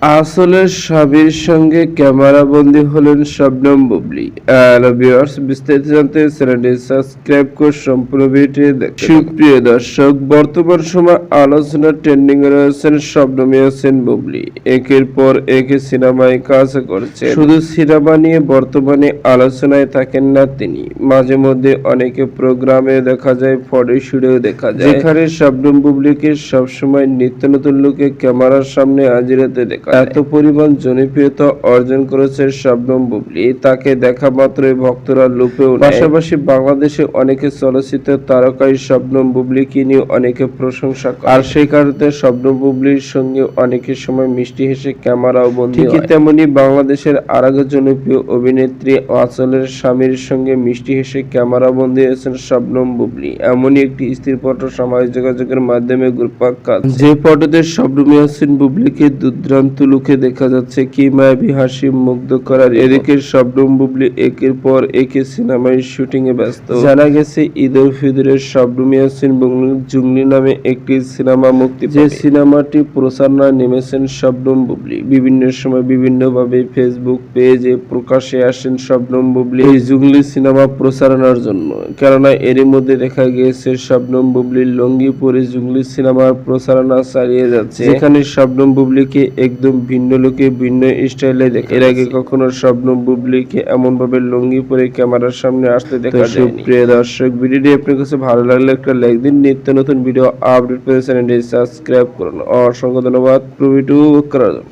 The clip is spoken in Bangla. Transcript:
আসলে স্বামীর সঙ্গে ক্যামেরাবন্দি হলেন শবনম বুবলি। ভিউয়ার্স, বিস্তারিত জানতে চ্যানেলটি সাবস্ক্রাইব করে সম্পূর্ণ ভিডিওটি দেখুন। সুপ্রিয় দর্শক, বর্তমান সময় আলোচনা ট্রেন্ডিং এ রয়েছেন শবনম ইয়াসিন বুবলি। একের পর এক সিনেমায় কাজ করছে শুধু সিনেমা নিয়ে বর্তমানে আলোচনায় থাকেন না তিনি। মাঝে মধ্যে অনেকে প্রোগ্রামে দেখা যায়, ফটো শুটেও দেখা যায়। যেখানে শবনম বুবলিকে সবসময় নিত্য নতুন লোকে ক্যামেরার সামনে হাজিরাতে দেখা। এত পরিমাণ জনপ্রিয়তা অর্জন করেছে শবনম বুবলি। তাকে দেখা মাত্রই ভক্তরা নেয়। পাশাপাশি বাংলাদেশে অনেকে চলচ্চিত্র তারকাই শবনম বুবলিকে নিয়ে অনেকে প্রশংসা করে। আর সেই কারণে শবনম বুবলির সঙ্গে অনেকের সময় মিষ্টি হেসে ক্যামেরাও বন্দী ঠিকই তেমনি বাংলাদেশের আরেক জনপ্রিয় অভিনেত্রী আঁচলের স্বামীর সঙ্গে মিষ্টি হেসে ক্যামেরা বন্দী হয়েছেন শবনম বুবলি। এমনই একটি স্থির ফটো সামাজিক যোগাযোগের মাধ্যমে গ্রুপাক যে ফটোতে শবনম ইয়াসিন বুবলিকে দুর্দান্ত লুকে দেখা যাচ্ছে কি মায়াবী হাসি মুগ্ধ করার এদিকে শবনম বুবলি একের পর একে সিনেমায় শুটিং এ ব্যস্ত। জানা গেছে ঈদ উল ফিতরের শবনম ইয়াসিন জুংলি নামে একটি সিনেমা মুক্তি যে সিনেমাটি প্রচারণায় নেমেছেন শবনম বুবলি বিভিন্ন সময় বিভিন্নভাবে ফেসবুক পেজে প্রকাশে আসেন শবনম বুবলি এই জুগলি সিনেমা প্রচারণার জন্য। কেননা এরই মধ্যে দেখা গিয়েছে শবনম বুবলির লঙ্গি পরে জুংলি সিনেমার প্রচারণা চালিয়ে যাচ্ছে। এখানে শবনম বুবলিকে একদম ভিন্ন লোকে ভিন্ন স্টাইলে দেখে। এর আগে কখনো স্বপ্ন বুবলিকে এমন ভাবে লুঙ্গি পরে ক্যামেরার সামনে আসতে দেখা যায় প্রিয় দর্শক ভিডিওটি আপনার কাছে ভালো লাগলে একটা লাইক দিন। নিত্য নতুন ভিডিও আপডেট পেতে চ্যানেলটি সাবস্ক্রাইব করুন। অসংখ্য ধন্যবাদ। ভিডিও করার